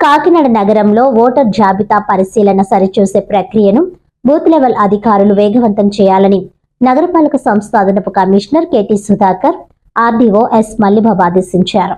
కాకినాడ నగరంలో ఓటర్ జాబితా పరిశీలన సరిచూసే ప్రక్రియను బూత్ లెవెల్ అధికారులు వేగవంతం చేయాలని నగరపాలక సంస్థ అదనపు commissioner KT Sudhakar RDO S Mallibabu ఆదేశించారు.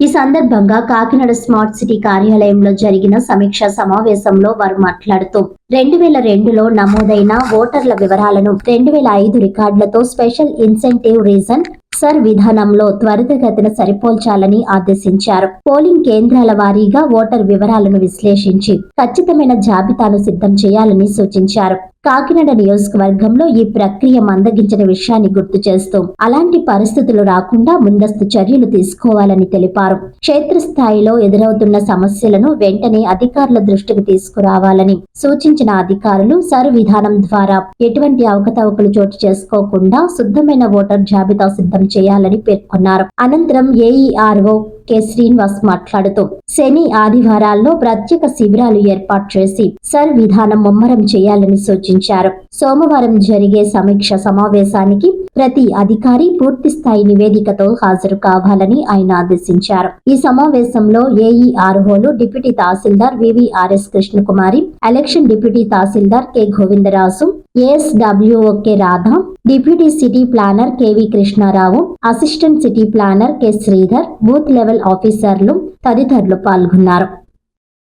ఈ సందర్భంగా కాకినాడ స్మార్ట్ సిటీ కార్యాలయంలో జరిగిన సమీక్షా సమావేశంలో వారు మాట్లాడుతూ రెండు వేల రెండులో నమోదైన ఓటర్ల వివరాలను రెండు వేల ఐదు రికార్డులతో స్పెషల్ ఇన్సెంటివ్ రీజన్ సర్ విధానంలో త్వరితగతిన సరిపోల్చాలని ఆదేశించారు. పోలింగ్ కేంద్రాల వారీగా ఓటర్ వివరాలను విశ్లేషించి ఖచ్చితమైన జాబితాను సిద్ధం చేయాలని సూచించారు. కాకినాడ నియోజకవర్గంలో ఈ ప్రక్రియ మందగించిన విషయాన్ని గుర్తు చేస్తూ అలాంటి పరిస్థితులు రాకుండా ముందస్తు చర్యలు తీసుకోవాలని తెలిపారు. క్షేత్రస్థాయిలో ఎదురవుతున్న సమస్యలను వెంటనే అధికారుల దృష్టికి తీసుకురావాలని సూచించిన అధికారులు సరు విధానం ద్వారా ఎటువంటి అవకతవకలు చోటు చేసుకోకుండా శుద్ధమైన ఓటర్ జాబితా సిద్ధం చేయాలని పేర్కొన్నారు. అనంతరం ఏఈఆర్ఓ కె. శ్రీనివాస్ మాట్లాడుతూ శని ఆదివారాల్లో ప్రత్యేక శిబిరాలు ఏర్పాటు చేసి సర్ విధానం ముమ్మరం చేయాలని సూచించారు. సోమవారం జరిగే సమీక్ష సమావేశానికి ప్రతి అధికారి పూర్తి స్థాయి నివేదికతో హాజరు కావాలని ఆయన ఆదేశించారు. ఈ సమావేశంలో ఏఈఆర్ఓలు deputy tahsildar VVRS Krishnakumari election deputy tahsildar K Govindaraju ఏఎస్డబ్ల్యూఓకే Radha deputy city planner KV Krishnarao assistant city planner K Sridhar booth level ఆఫీసర్లు తదితరులు పాల్గొన్నారు.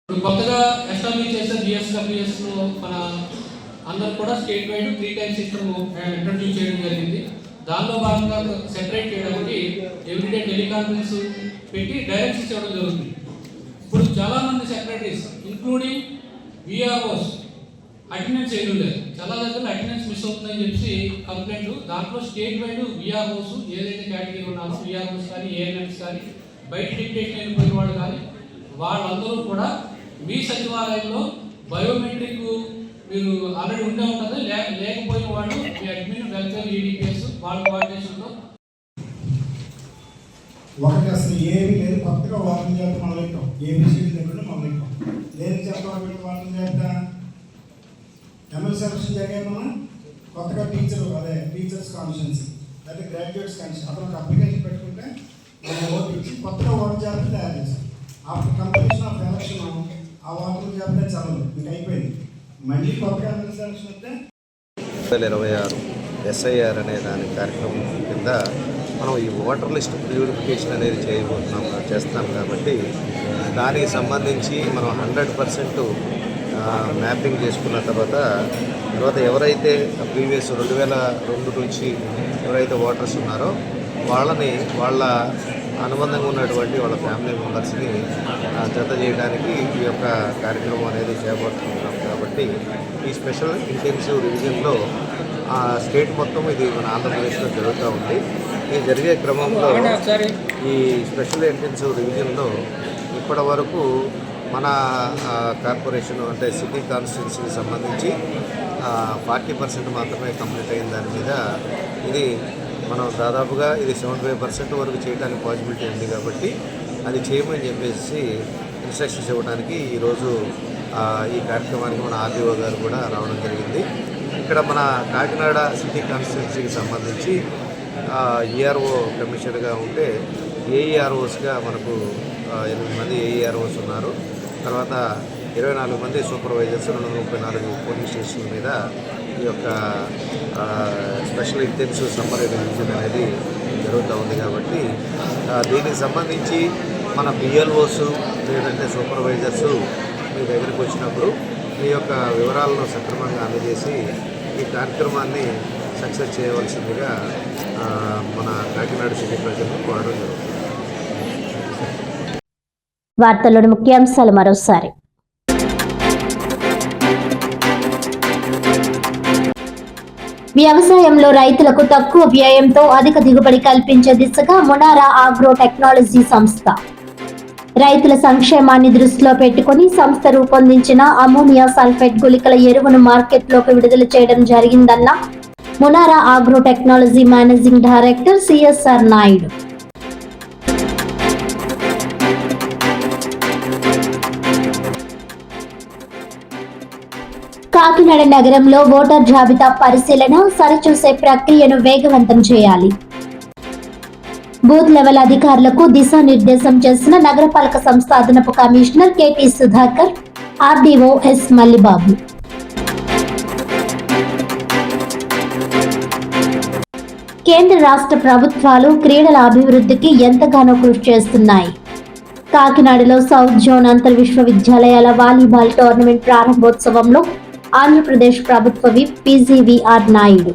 కొత్తగా అందరు కూడా state wide three times system introduce చేయడం జరిగింది. దానిలో భాగంగా సెపరేట్ చేయడానికి ఎవ్రీడే టెలికాన్ఫరెన్స్ పెట్టి డైరెక్షన్స్ ఇవ్వడం జరుగుతుంది. ఇప్పుడు చాలామంది సెక్రటరీస్ ఇంక్లూడింగ్ విఆర్ఓస్ అటెండెన్స్ చేయడం లేదు. చాలా దగ్గర అటెండెన్స్ మిస్ అవుతుందని చెప్పి కంప్లైంట్లు. దాంట్లో స్టేట్ వైడ్ విఆర్ఓస్ ఏదైతే కేటగిరీ ఉన్నారో విఆర్ఓస్ కానీ ఏఎన్ఎస్ కానీ బయట డిక్టేషన్ అయిపోయిన వాళ్ళు కానీ వాళ్ళందరూ కూడా మీ సచివాలయంలో బయోమెట్రిక్ మీరు ఆల్రెడీ ఉండే ఉంటుంది లే లేకపోయిన వాళ్ళు మీ అడ్మిన్ వెల్ఫేర్ ఈడిపిఎస్ వాళ్ళ కోఆర్డినేషన్లో ఒకటి అసలు ఏమీ లేదు. కొత్తగా వాకింగ్ చేస్తే మొదలు పెట్టాం ఏమి సీట్లు లేకుండా మొదలు పెట్టాం లేదు చెప్పాలి వాకింగ్ చేస్తా ఎమ్మెల్యే సెలక్షన్ జరిగామన్నా కొత్తగా టీచర్ అదే టీచర్స్ కాన్షియన్సీ అదే గ్రాడ్యుయేట్స్ కాన్షియన్స్ అతను ఒక అప్లికేషన్ పెట్టుకుంటే మనం ఓటు ఇచ్చి కొత్తగా ఓటు జాబితా తయారు చేశాం ఆఫ్టర్ కంప్లీషన్ ఆఫ్ ఎలక్షన్ ఆ ఓటర్ జాబితా చదవదు మీకు అయిపోయింది. వేల ఇరవై ఆరు ఎస్ఐఆర్ అనే దాని కార్యక్రమం కింద మనం ఈ ఓటర్ లిస్ట్ ప్యూరిఫికేషన్ అనేది చేయబోతున్నాం చేస్తున్నాం కాబట్టి దానికి సంబంధించి మనం హండ్రెడ్ పర్సెంట్ మ్యాపింగ్ చేసుకున్న తర్వాత తర్వాత ఎవరైతే ప్రీవియస్ రెండు వేల రెండు నుంచి ఎవరైతే ఓటర్స్ ఉన్నారో వాళ్ళని వాళ్ళ అనుబంధంగా ఉన్నటువంటి వాళ్ళ ఫ్యామిలీ మెంబర్స్ని జత చేయడానికి ఈ యొక్క కార్యక్రమం అనేది చేపడుతున్నాం. కాబట్టి ఈ స్పెషల్ ఇంటెన్సివ్ రివిజన్లో ఆ స్టేట్ మొత్తం ఇది మన ఆంధ్రప్రదేశ్లో జరుగుతూ ఉంది. ఈ జరిగే క్రమంలో ఈ స్పెషల్ ఇంటెన్సివ్ రివిజన్లో ఇప్పటి వరకు మన కార్పొరేషన్ అంటే సిటీ కాన్స్టిట్యున్సీకి సంబంధించి ఫార్టీ పర్సెంట్ మాత్రమే కంప్లీట్ అయిన దాని మీద ఇది మనం దాదాపుగా ఇది సెవెంటీ ఫైవ్ పర్సెంట్ వరకు చేయడానికి పాసిబిలిటీ ఉంది కాబట్టి అది చేయమని చెప్పేసి ఇన్స్ట్రక్షన్స్ ఇవ్వడానికి ఈరోజు ఈ కార్యక్రమానికి మన ఆర్డీఓ గారు కూడా రావడం జరిగింది. ఇక్కడ మన కాకినాడ సిటీ కాన్స్టిట్యున్సీకి సంబంధించి ఈఆర్ఓ కమిషనర్గా ఉంటే ఏఈఆర్ఓస్గా మనకు ఎనిమిది మంది ఏఈఆర్ఓస్ ఉన్నారు. తర్వాత ఇరవై నాలుగు మంది సూపర్వైజర్స్ రెండు వందల ముప్పై నాలుగు పోలీస్ స్టేషన్ల మీద ఈ యొక్క స్పెషల్ ఇంటెన్సివ్ సమ్మర్ రివిజన్ అనేది జరుగుతూ ఉంది కాబట్టి దీనికి సంబంధించి మన బిఎల్ఓస్ లేదంటే సూపర్వైజర్స్ మీ దగ్గరికి వచ్చినప్పుడు మీ యొక్క వివరాలను సక్రమంగా అందజేసి ఈ కార్యక్రమాన్ని సక్సెస్ చేయవలసిందిగా మన కాకినాడ సిటీ ప్రజలను కోరడం జరుగుతుంది. వార్తల్లోని ముఖ్యాంశాలు మరోసారి. వ్యవసాయంలో రైతులకు తక్కువ వ్యయంతో అధిక దిగుబడి కల్పించే దిశగా మొనారా ఆగ్రో టెక్నాలజీ సంస్థ. రైతుల సంక్షేమాన్ని దృష్టిలో పెట్టుకుని సంస్థ రూపొందించిన అమోనియా సల్ఫేట్ గుళికల ఎరువును మార్కెట్లోకి విడుదల చేయడం జరిగిందన్న Munara agro technology managing director CSR Naidu. Kakinada నగరంలో ఓటర్ జాబితా పరిశీలన సరిచూసే ప్రక్రియను వేగవంతం చేయాలి. బూత్ లెవెల్ అధికారులకు దిశానిర్దేశం చేసిన నగరపాలక సంస్థ అదనపు commissioner KT Sudhakar RDO S. Mallibabu. కేంద్ర రాష్ట్ర ప్రభుత్వాలు క్రీడల అభివృద్ధికి ఎంతగానో కృషి చేస్తున్నాయి. కాకినాడలో సౌత్ జోన్ అంతర్ విశ్వవిద్యాలయాల వాలీబాల్ టోర్నమెంట్ ప్రారంభోత్సవంలో ఆంధ్రప్రదేశ్ ప్రభుత్వ విప్. పీజీవీఆర్ నాయుడు.